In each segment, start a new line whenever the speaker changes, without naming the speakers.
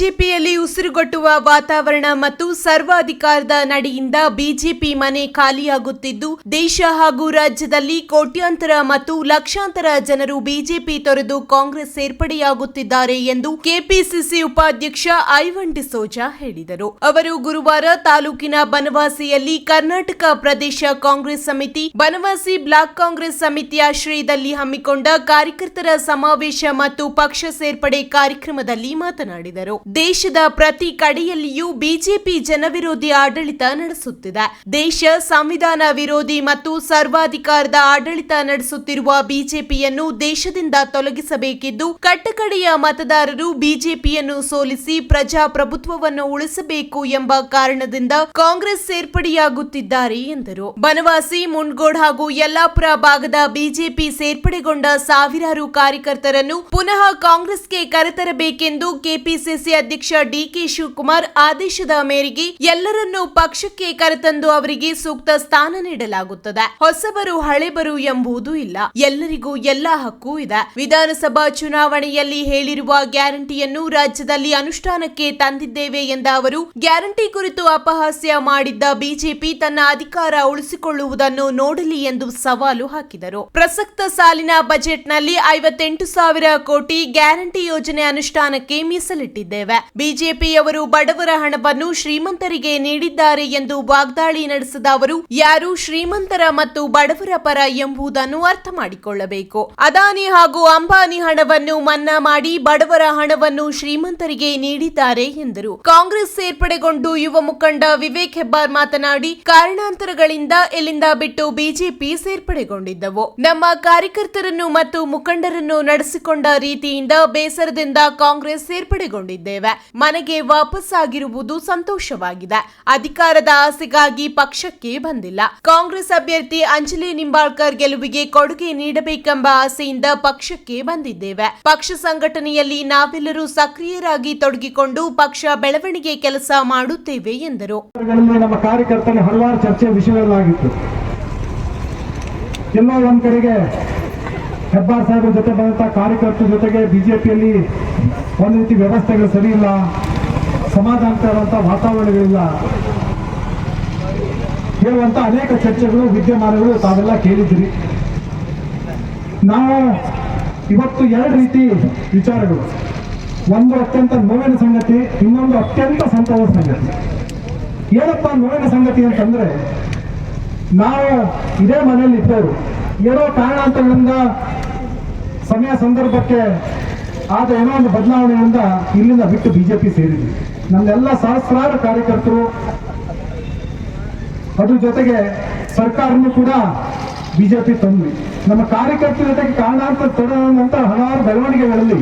ಬಿಜೆಪಿಯಲ್ಲಿ ಉಸಿರುಗಟ್ಟುವ ವಾತಾವರಣ ಮತ್ತು ಸರ್ವಾಧಿಕಾರದ ನಡೆಯಿಂದ ಬಿಜೆಪಿ ಮನೆ ಖಾಲಿಯಾಗುತ್ತಿದ್ದು, ದೇಶ ಹಾಗೂ ರಾಜ್ಯದಲ್ಲಿ ಕೋಟ್ಯಾಂತರ ಮತ್ತು ಲಕ್ಷಾಂತರ ಜನರು ಬಿಜೆಪಿ ತೊರೆದು ಕಾಂಗ್ರೆಸ್ ಸೇರ್ಪಡೆಯಾಗುತ್ತಿದ್ದಾರೆ ಎಂದು ಕೆಪಿಸಿಸಿ ಉಪಾಧ್ಯಕ್ಷ ಐವನ್ ಡಿಸೋಜಾ ಹೇಳಿದರು. ಅವರು ಗುರುವಾರ ತಾಲೂಕಿನ ಬನವಾಸಿಯಲ್ಲಿ ಕರ್ನಾಟಕ ಪ್ರದೇಶ ಕಾಂಗ್ರೆಸ್ ಸಮಿತಿ, ಬನವಾಸಿ ಬ್ಲಾಕ್ ಕಾಂಗ್ರೆಸ್ ಸಮಿತಿಯ ಆಶ್ರಯದಲ್ಲಿ ಹಮ್ಮಿಕೊಂಡ ಕಾರ್ಯಕರ್ತರ ಸಮಾವೇಶ ಮತ್ತು ಪಕ್ಷ ಸೇರ್ಪಡೆ ಕಾರ್ಯಕ್ರಮದಲ್ಲಿ ಮಾತನಾಡಿದರು. ದೇಶದ ಪ್ರತಿ ಕಡೆಯಲ್ಲಿಯೂ ಬಿಜೆಪಿ ಜನವಿರೋಧಿ ಆಡಳಿತ ನಡೆಸುತ್ತಿದೆ. ದೇಶ ಸಂವಿಧಾನ ವಿರೋಧಿ ಮತ್ತು ಸರ್ವಾಧಿಕಾರದ ಆಡಳಿತ ನಡೆಸುತ್ತಿರುವ ಬಿಜೆಪಿಯನ್ನು ದೇಶದಿಂದ ತೊಲಗಿಸಬೇಕಿದ್ದು, ಕಟ್ಟಕಡೆಯ ಮತದಾರರು ಬಿಜೆಪಿಯನ್ನು ಸೋಲಿಸಿ ಪ್ರಜಾಪ್ರಭುತ್ವವನ್ನು ಉಳಿಸಬೇಕು ಎಂಬ ಕಾರಣದಿಂದ ಕಾಂಗ್ರೆಸ್ ಸೇರ್ಪಡೆಯಾಗುತ್ತಿದ್ದಾರೆ ಎಂದರು. ಬನವಾಸಿ ಮುಂಡ್ಗೋಡ್ ಹಾಗೂ ಯಲ್ಲಾಪುರ ಭಾಗದ ಬಿಜೆಪಿ ಸೇರ್ಪಡೆಗೊಂಡ ಸಾವಿರಾರು ಕಾರ್ಯಕರ್ತರನ್ನು ಪುನಃ ಕಾಂಗ್ರೆಸ್ಗೆ ಕರೆತರಬೇಕೆಂದು ಕೆಪಿಸಿಸಿ ಅಧ್ಯಕ್ಷ ಡಿಕೆ ಶಿವಕುಮಾರ್ ಆದೇಶದ ಮೇರೆಗೆ ಎಲ್ಲರನ್ನೂ ಪಕ್ಷಕ್ಕೆ ಕರೆತಂದು ಅವರಿಗೆ ಸೂಕ್ತ ಸ್ಥಾನ ನೀಡಲಾಗುತ್ತದೆ. ಹೊಸಬರು ಹಳೆಬರು ಎಂಬುದು ಇಲ್ಲ. ಎಲ್ಲರಿಗೂ ಎಲ್ಲಾ ಹಕ್ಕು ಇದೆ. ವಿಧಾನಸಭಾ ಚುನಾವಣೆಯಲ್ಲಿ ಹೇಳಿರುವ ಗ್ಯಾರಂಟಿಯನ್ನು ರಾಜ್ಯದಲ್ಲಿ ಅನುಷ್ಠಾನಕ್ಕೆ ತಂದಿದ್ದೇವೆ ಎಂದ ಅವರು, ಗ್ಯಾರಂಟಿ ಕುರಿತು ಅಪಹಾಸ್ಯ ಮಾಡಿದ್ದ ಬಿಜೆಪಿ ತನ್ನ ಅಧಿಕಾರ ಉಳಿಸಿಕೊಳ್ಳುವುದನ್ನು ನೋಡಲಿ ಎಂದು ಸವಾಲು ಹಾಕಿದರು. ಪ್ರಸಕ್ತ ಸಾಲಿನ ಬಜೆಟ್ನಲ್ಲಿ ಐವತ್ತೆಂಟು ಸಾವಿರ ಕೋಟಿ ಗ್ಯಾರಂಟಿ ಯೋಜನೆ ಅನುಷ್ಠಾನಕ್ಕೆ ಮೀಸಲಿಟ್ಟಿದ್ದೇವೆ ಬಿಜೆಪಿಯವರು ಬಡವರ ಹಣವನ್ನು ಶ್ರೀಮಂತರಿಗೆ ನೀಡಿದ್ದಾರೆ ಎಂದು ವಾಗ್ದಾಳಿ ನಡೆಸಿದ ಅವರು, ಯಾರು ಶ್ರೀಮಂತರ ಮತ್ತು ಬಡವರ ಪರ ಎಂಬುದನ್ನು ಅರ್ಥ ಮಾಡಿಕೊಳ್ಳಬೇಕು. ಅದಾನಿ ಹಾಗೂ ಅಂಬಾನಿ ಹಣವನ್ನು ಮನ್ನಾ ಮಾಡಿ ಬಡವರ ಹಣವನ್ನು ಶ್ರೀಮಂತರಿಗೆ ನೀಡಿದ್ದಾರೆ ಎಂದರು. ಕಾಂಗ್ರೆಸ್ ಸೇರ್ಪಡೆಗೊಂಡು ಯುವ ಮುಖಂಡ ವಿವೇಕ್ ಹೆಬ್ಬಾರ್ ಮಾತನಾಡಿ, ಕಾರಣಾಂತರಗಳಿಂದ ಇಲ್ಲಿಂದ ಬಿಟ್ಟು ಬಿಜೆಪಿ ಸೇರ್ಪಡೆಗೊಂಡಿದ್ದವು. ನಮ್ಮ ಕಾರ್ಯಕರ್ತರನ್ನು ಮತ್ತು ಮುಖಂಡರನ್ನು ನಡೆಸಿಕೊಂಡ ರೀತಿಯಿಂದ ಬೇಸರದಿಂದ ಕಾಂಗ್ರೆಸ್ ಸೇರ್ಪಡೆಗೊಂಡಿದ್ದೇವೆ ಮನೆಗೆ ವಾಪಸ್ ಆಗಿರುವುದು ಸಂತೋಷವಾಗಿದೆ. ಅಧಿಕಾರದ ಆಸೆಗಾಗಿ ಪಕ್ಷಕ್ಕೆ ಬಂದಿಲ್ಲ. ಕಾಂಗ್ರೆಸ್ ಅಭ್ಯರ್ಥಿ ಅಂಜಲಿ ನಿಂಬಾಳ್ಕರ್ ಗೆಲುವಿಗೆ ಕೊಡುಗೆ ನೀಡಬೇಕೆಂಬ ಆಸೆಯಿಂದ ಪಕ್ಷಕ್ಕೆ ಬಂದಿದ್ದೇವೆ. ಪಕ್ಷ ಸಂಘಟನೆಯಲ್ಲಿ ನಾವೆಲ್ಲರೂ ಸಕ್ರಿಯರಾಗಿ ತೊಡಗಿಕೊಂಡು ಪಕ್ಷ ಬೆಳವಣಿಗೆ ಕೆಲಸ ಮಾಡುತ್ತೇವೆ ಎಂದರು.
ನಮ್ಮ ಕಾರ್ಯಕರ್ತನ ಹಲವಾರು ಚರ್ಚೆ ವಿಷಯಗಳಾಗಿತ್ತು. ಕಡೆಗೆ ಹೆಬ್ಬಾರ್ ಸಾಹೇಬ್ರ ಜೊತೆ ಬಂದಂತ ಕಾರ್ಯಕರ್ತರ ಜೊತೆಗೆ ಬಿಜೆಪಿಯಲ್ಲಿ ಒಂದು ರೀತಿ ವ್ಯವಸ್ಥೆಗಳು ಸರಿ ಇಲ್ಲ ಸಮಾಧಾನಕರಂತ ವಾತಾವರಣಗಳಿಲ್ಲ. ಹೇಳುವಂತ ಅನೇಕ ಚರ್ಚೆಗಳು, ವಿದ್ಯಮಾನಗಳು ತಾವೆಲ್ಲ ಕೇಳಿದ್ರಿ ನಾವು ಇವತ್ತು ಎರಡು ರೀತಿ ವಿಚಾರಗಳು. ಒಂದು ಅತ್ಯಂತ ನೋವಿನ ಸಂಗತಿ, ಇನ್ನೊಂದು ಅತ್ಯಂತ ಸಂತೋಷ ಸಂಗತಿ. ಏನಪ್ಪ ನೋವಿನ ಸಂಗತಿ ಅಂತಂದ್ರೆ, ನಾವು ಇದೇ ಮನೆಯಲ್ಲಿ ಇದ್ದವರು ಏನೋ ಕಾರಣಾಂತರಗಳಿಂದ ಸಮಯ ಸಂದರ್ಭಕ್ಕೆ ಆದ ಏನೋ ಒಂದು ಬದಲಾವಣೆಯಿಂದ ಇಲ್ಲಿಂದ ಬಿಟ್ಟು ಬಿಜೆಪಿ ಸೇರಿದ್ವಿ ನಮ್ಮೆಲ್ಲ ಸಹಸ್ರಾರು ಕಾರ್ಯಕರ್ತರು ಅದ್ರ ಜೊತೆಗೆ ಸರ್ಕಾರನು ಕೂಡ ಬಿಜೆಪಿ ತಂದ್ವಿ ನಮ್ಮ ಕಾರ್ಯಕರ್ತರ ಜೊತೆಗೆ ಕಾರಣಾಂತರ ತೊಡದಂತ ಹಲವಾರು ಬೆಳವಣಿಗೆಗಳಲ್ಲಿ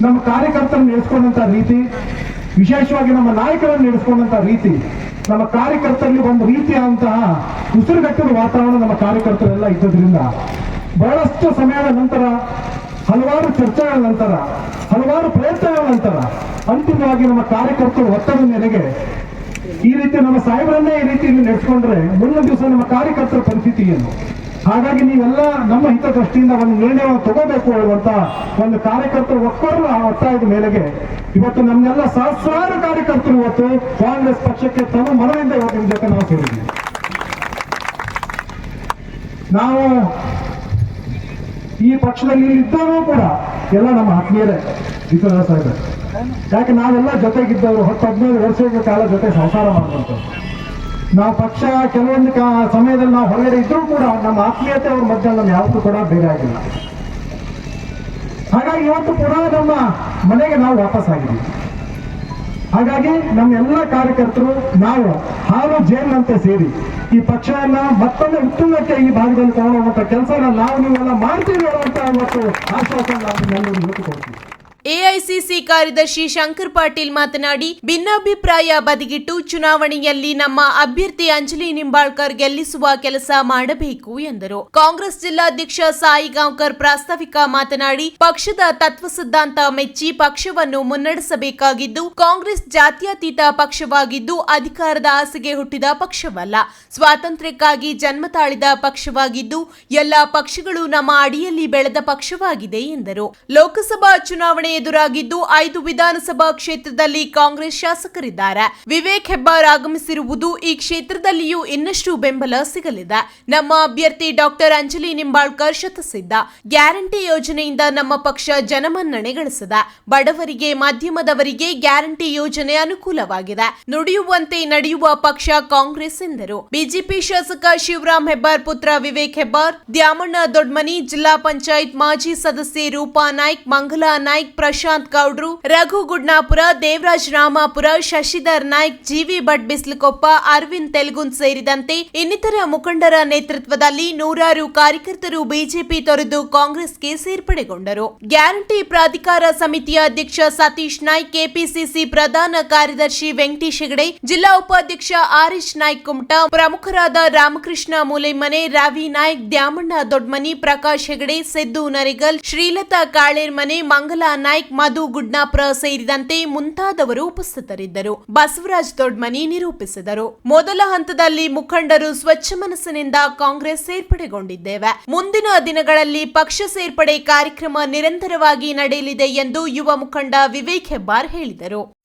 ನಮ್ಮ ಕಾರ್ಯಕರ್ತರನ್ನು ನಡೆಸ್ಕೊಂಡಂತ ರೀತಿ, ವಿಶೇಷವಾಗಿ ನಮ್ಮ ನಾಯಕರನ್ನು ನಡೆಸ್ಕೊಂಡಂತ ರೀತಿ, ನಮ್ಮ ಕಾರ್ಯಕರ್ತರಲ್ಲಿ ಒಂದು ರೀತಿಯಾದಂತಹ ಉಸಿರುಗಟ್ಟಿದ ವಾತಾವರಣ ನಮ್ಮ ಕಾರ್ಯಕರ್ತರೆಲ್ಲ ಇದ್ದದ್ರಿಂದ ಬಹಳಷ್ಟು ಸಮಯದ ನಂತರ ಹಲವಾರು ಚರ್ಚೆಗಳ ನಂತರ, ಹಲವಾರು ಪ್ರಯತ್ನಗಳ ನಂತರ ಅಂತಿಮವಾಗಿ ನಮ್ಮ ಕಾರ್ಯಕರ್ತರು ಒತ್ತಡದ ಮೇರೆಗೆ ಈ ರೀತಿ ನಮ್ಮ ಸಾಹೇಬರನ್ನೇ ಈ ರೀತಿ ನಡೆಸ್ಕೊಂಡ್ರೆ ಮುಂದಿನ ದಿವಸ ನಮ್ಮ ಕಾರ್ಯಕರ್ತರ ಪರಿಸ್ಥಿತಿ ಏನು? ಹಾಗಾಗಿ ನೀವೆಲ್ಲ ನಮ್ಮ ಹಿತದೃಷ್ಟಿಯಿಂದ ಒಂದು ನಿರ್ಣಯವನ್ನು ತಗೋಬೇಕು ಹೇಳುವಂತ ಒಂದು ಕಾರ್ಯಕರ್ತರು ಕಾರ್ಯಕರ್ತರ ಆ ಒತ್ತಾಯದ ಮೇಲೆಗೆ ಇವತ್ತು ನಮ್ಮೆಲ್ಲ ಸಹಸ್ರಾರು ಕಾರ್ಯಕರ್ತರು ಇವತ್ತು ಕಾಂಗ್ರೆಸ್ ಪಕ್ಷಕ್ಕೆ ತಮ್ಮ ಮನದಿಂದ ಇವತ್ತು ನಿಮ್ ಜೊತೆ ನಾವು ಸೇರಿದ್ದೀವಿ. ನಾವು ಈ ಪಕ್ಷದಲ್ಲಿ ಇದ್ದವರು ಕೂಡ ಎಲ್ಲ ನಮ್ಮ ಆತ್ಮೀಯರೇ, ವಿಶ್ವನಾಥ ಸಾಹೇಬ್ ಯಾಕೆ ನಾವೆಲ್ಲ ಜೊತೆಗಿದ್ದವರು, ಹೊತ್ತು ಹದಿನೈದು ವರ್ಷಗಳ ಕಾಲ ಜೊತೆ ಸಂಸಾರ ಮಾಡುವಂಥದ್ದು ನಾವು ಪಕ್ಷ ಕೆಲವೊಂದು ಕಾ- ಸಮಯದಲ್ಲಿ ನಾವು ಹೊರಗಡೆ ಇದ್ದರೂ ಕೂಡ ನಮ್ಮ ಆತ್ಮೀಯತೆ ಅವ್ರ ಮಧ್ಯೆ ನಮ್ಗೆ ಯಾವತ್ತೂ ಕೂಡ ಬೇರೆ ಆಗಿಲ್ಲ. ಹಾಗಾಗಿ ಇವತ್ತು ಕೂಡ ನಮ್ಮ ಮನೆಗೆ ನಾವು ವಾಪಸ್ ಆಗಿದ್ದೀವಿ ಹಾಗಾಗಿ ನಮ್ಮ ಎಲ್ಲ ಕಾರ್ಯಕರ್ತರು, ನಾವು ಹಾಲು ಜೇನಂತೆ ಸೇರಿ ಈ ಪಕ್ಷವನ್ನ ಮತ್ತೊಮ್ಮೆ ಉತ್ತುಂಗಕ್ಕೆ ಈ ಭಾಗದಲ್ಲಿ ತಗೊಂಡೋಗುವಂತ ಕೆಲಸನ ನಾವು ನೀವೆಲ್ಲ ಮಾಡ್ತೀವಿ ಅನ್ನುವಂತ ಒಂದು ಆಶ್ವಾಸನ ನಾವು ಇವತ್ತು ಕೊಡ್ತೀವಿ.
ಎಐಸಿಸಿ ಕಾರ್ಯದರ್ಶಿ ಶಂಕರ್ ಪಾಟೀಲ್ ಮಾತನಾಡಿ, ಭಿನ್ನಾಭಿಪ್ರಾಯ ಬದಿಗಿಟ್ಟು ಚುನಾವಣೆಯಲ್ಲಿ ನಮ್ಮ ಅಭ್ಯರ್ಥಿ ಅಂಜಲಿ ನಿಂಬಾಳ್ಕರ್ ಗೆಲ್ಲಿಸುವ ಕೆಲಸ ಮಾಡಬೇಕು ಎಂದರು. ಕಾಂಗ್ರೆಸ್ ಜಿಲ್ಲಾಧ್ಯಕ್ಷ ಸಾಯಿ ಗಾಂವ್ಕರ್ ಪ್ರಾಸ್ತಾವಿಕ ಮಾತನಾಡಿ, ಪಕ್ಷದ ತತ್ವ ಸಿದ್ಧಾಂತ ಮೆಚ್ಚಿ ಪಕ್ಷವನ್ನು ಮುನ್ನಡೆಸಬೇಕಾಗಿದ್ದು, ಕಾಂಗ್ರೆಸ್ ಜಾತ್ಯತೀತ ಪಕ್ಷವಾಗಿದ್ದು ಅಧಿಕಾರದ ಆಸೆಗೆ ಹುಟ್ಟಿದ ಪಕ್ಷವಲ್ಲ. ಸ್ವಾತಂತ್ರ್ಯಕ್ಕಾಗಿ ಜನ್ಮ ತಾಳಿದ ಪಕ್ಷವಾಗಿದ್ದು, ಎಲ್ಲ ಪಕ್ಷಗಳು ನಮ್ಮ ಅಡಿಯಲ್ಲಿ ಬೆಳೆದ ಪಕ್ಷವಾಗಿದೆ ಎಂದರು. ಲೋಕಸಭಾ ಚುನಾವಣೆ ಎದುರಾಗಿದ್ದು ಐದು ವಿಧಾನಸಭಾ ಕ್ಷೇತ್ರದಲ್ಲಿ ಕಾಂಗ್ರೆಸ್ ಶಾಸಕರಿದ್ದಾರೆ. ವಿವೇಕ್ ಹೆಬ್ಬಾರ್ ಆಗಮಿಸಿರುವುದು ಈ ಕ್ಷೇತ್ರದಲ್ಲಿಯೂ ಇನ್ನಷ್ಟು ಬೆಂಬಲ ಸಿಗಲಿದೆ. ನಮ್ಮ ಅಭ್ಯರ್ಥಿ ಡಾಕ್ಟರ್ ಅಂಜಲಿ ನಿಂಬಾಳ್ಕರ್ ಶತಸಿದ್ಧ. ಗ್ಯಾರಂಟಿ ಯೋಜನೆಯಿಂದ ನಮ್ಮ ಪಕ್ಷ ಜನಮನ್ನಣೆ ಗಳಿಸಿದೆ ಬಡವರಿಗೆ, ಮಧ್ಯಮದವರಿಗೆ ಗ್ಯಾರಂಟಿ ಯೋಜನೆ ಅನುಕೂಲವಾಗಿದೆ. ನುಡಿಯುವಂತೆ ನಡೆಯುವ ಪಕ್ಷ ಕಾಂಗ್ರೆಸ್ ಎಂದರು. ಬಿಜೆಪಿ ಶಾಸಕ ಶಿವರಾಮ್ ಹೆಬ್ಬಾರ್ ಪುತ್ರ ವಿವೇಕ್ ಹೆಬ್ಬಾರ್, ದ್ಯಾಮಣ್ಣ ದೊಡ್ಮನಿ, ಜಿಲ್ಲಾ ಪಂಚಾಯತ್ ಮಾಜಿ ಸದಸ್ಯೆ ರೂಪಾ ನಾಯ್ಕ್, ಮಂಗಲಾ ನಾಯ್ಕ್ ಪ್ರಶಾಂತ್ ಗೌಡ್ರು, ರಘು ಗುಡ್ನಾಪುರ, ದೇವರಾಜ್ ರಾಮಾಪುರ, ಶಶಿಧರ್ ನಾಯ್ಕ್ ಜಿವಿ ಭಟ್ ಬಿಸ್ಲಕೊಪ್ಪ, ಅರವಿಂದ್ ತೆಲುಗುನ್ ಸೇರಿದಂತೆ ಇನ್ನಿತರ ಮುಖಂಡರ ನೇತೃತ್ವದಲ್ಲಿ ನೂರಾರು ಕಾರ್ಯಕರ್ತರು ಬಿಜೆಪಿ ತೊರೆದು ಕಾಂಗ್ರೆಸ್ಗೆ ಸೇರ್ಪಡೆಗೊಂಡರು. ಗ್ಯಾರಂಟಿ ಪ್ರಾಧಿಕಾರ ಸಮಿತಿಯ ಅಧ್ಯಕ್ಷ ಸತೀಶ್ ನಾಯ್ಕ್, ಕೆಪಿಸಿಸಿ ಪ್ರಧಾನ ಕಾರ್ಯದರ್ಶಿ ವೆಂಕಟೇಶ್ ಹೆಗಡೆ, ಜಿಲ್ಲಾ ಉಪಾಧ್ಯಕ್ಷ ಆರ್ ಎಚ್ ನಾಯ್ಕ್ ಕುಮಟಾ, ಪ್ರಮುಖರಾದ ರಾಮಕೃಷ್ಣ ಮೂಲೆಮನೆ, ರವಿ ನಾಯ್ಕ್, ದ್ಯಾಮಣ್ಣ ದೊಡ್ಮನಿ, ಪ್ರಕಾಶ್ ಹೆಗಡೆ, ಸಿದ್ದು ನರಿಗಲ್, ಶ್ರೀಲತಾ ಕಾಳೇರ್ಮನೆ, ಮಂಗಲಾ ನಾಯ್ಕ್, ಮಧು, ಗುಡ್ನಾಪುರ ಸೇರಿದಂತೆ ಮುಂತಾದವರು ಉಪಸ್ಥಿತರಿದ್ದರು. ಬಸವರಾಜ್ ದೊಡ್ಮನಿ ನಿರೂಪಿಸಿದರು. ಮೊದಲ ಹಂತದಲ್ಲಿ ಮುಖಂಡರು ಸ್ವಚ್ಛ ಮನಸ್ಸಿನಿಂದ ಕಾಂಗ್ರೆಸ್ ಸೇರ್ಪಡೆಗೊಂಡಿದ್ದೇವೆ. ಮುಂದಿನ ದಿನಗಳಲ್ಲಿ ಪಕ್ಷ ಸೇರ್ಪಡೆ ಕಾರ್ಯಕ್ರಮ ನಿರಂತರವಾಗಿ ನಡೆಯಲಿದೆ ಎಂದು ಯುವ ಮುಖಂಡ ವಿವೇಕ್ ಹೆಬ್ಬಾರ್ ಹೇಳಿದರು.